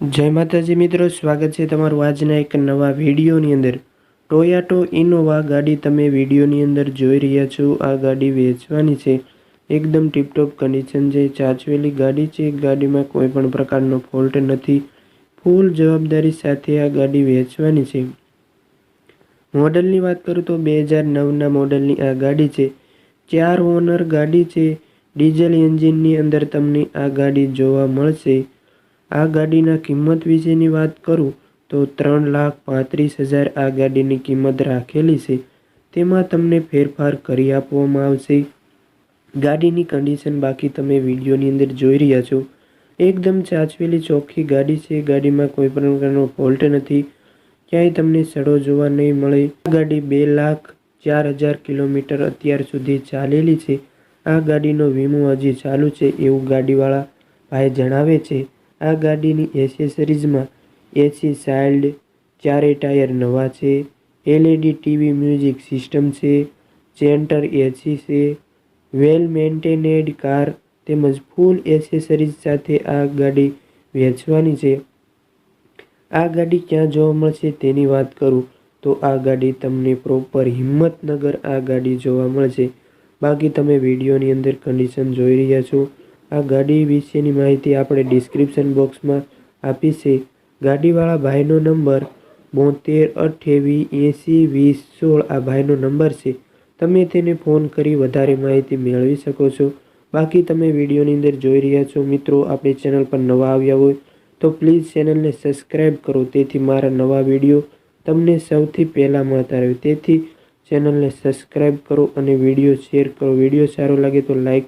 જય માતાજી મિત્રો, સ્વાગત છે તમારું આજના એક નવા વિડીયોની અંદર. ટોયાટો ઇનોવા ગાડી તમે વિડીયોની અંદર જોઈ રહ્યા છો. આ ગાડી વેચવાની છે. એકદમ ટીપટોપ કન્ડિશન છે ચાચવેલી ગાડી છે. ગાડીમાં કોઈ પણ પ્રકારનો ફોલ્ટ નથી. ફૂલ જવાબદારી સાથે આ ગાડી વેચવાની છે. મોડલની વાત કરું તો બે હજાર નવના મોડલની આ ગાડી છે. ચાર ઓનર ગાડી છે. ડીઝલ એન્જિનની અંદર તમને આ ગાડી જોવા મળશે. આ ગાડીના કિંમત વિશેની વાત કરું તો ત્રણ લાખ પાંત્રીસ હજાર આ ગાડીની કિંમત રાખેલી છે. તેમાં તમને ફેરફાર કરી આપવામાં આવશે. ગાડીની કન્ડિશન બાકી તમે વિડીયોની અંદર જોઈ રહ્યા છો. એકદમ ચાચવેલી ચોખ્ખી ગાડી છે. ગાડીમાં કોઈ પણ પ્રકારનો ફોલ્ટ નથી. ક્યાંય તમને સડો જોવા નહીં મળે. આ ગાડી બે લાખ ચાર હજાર કિલોમીટર અત્યાર સુધી ચાલેલી છે. આ ગાડીનો વીમો હજી ચાલુ છે એવું ગાડીવાળા ભાઈ જણાવે છે. આ ગાડીની એસેસરીઝમાં એસી સાઇલ્ડ ચારે ટાયર નવા છે, એલઈડી ટીવી મ્યુઝિક સિસ્ટમ છે, સેન્ટર એસી છે, વેલ મેન્ટેનેડ કાર તેમજ ફૂલ એસેસરીઝ સાથે આ ગાડી વેચવાની છે. આ ગાડી ક્યાં જોવા મળશે તેની વાત કરું તો આ ગાડી તમને પ્રોપર હિંમતનગર આ ગાડી જોવા મળશે. બાકી તમે વિડીયોની અંદર કન્ડિશન જોઈ રહ્યા છો. આ ગાડી વિશેની માહિતી આપણે ડિસ્ક્રિપ્શન બોક્સમાં આપી ગાડીવાળા ભાઈનો નંબર બોતેર અઠ્યાવીસ એંસી વીસ સોળ આ ભાઈનો નંબર છે. તમે તેને ફોન કરી વધારે માહિતી મેળવી શકો છો. બાકી તમે વિડીયોની અંદર જોઈ રહ્યા છો, મિત્રો, આપણી ચેનલ પર નવા આવ્યા હોય તો પ્લીઝ ચેનલને સબસ્ક્રાઈબ કરો, તેથી મારા નવા વીડિયો તમને સૌથી પહેલાં મળતા રહે. તેથી ચેનલને સબસ્ક્રાઈબ કરો અને વીડિયો શેર કરો. વીડિયો સારો લાગે તો લાઈક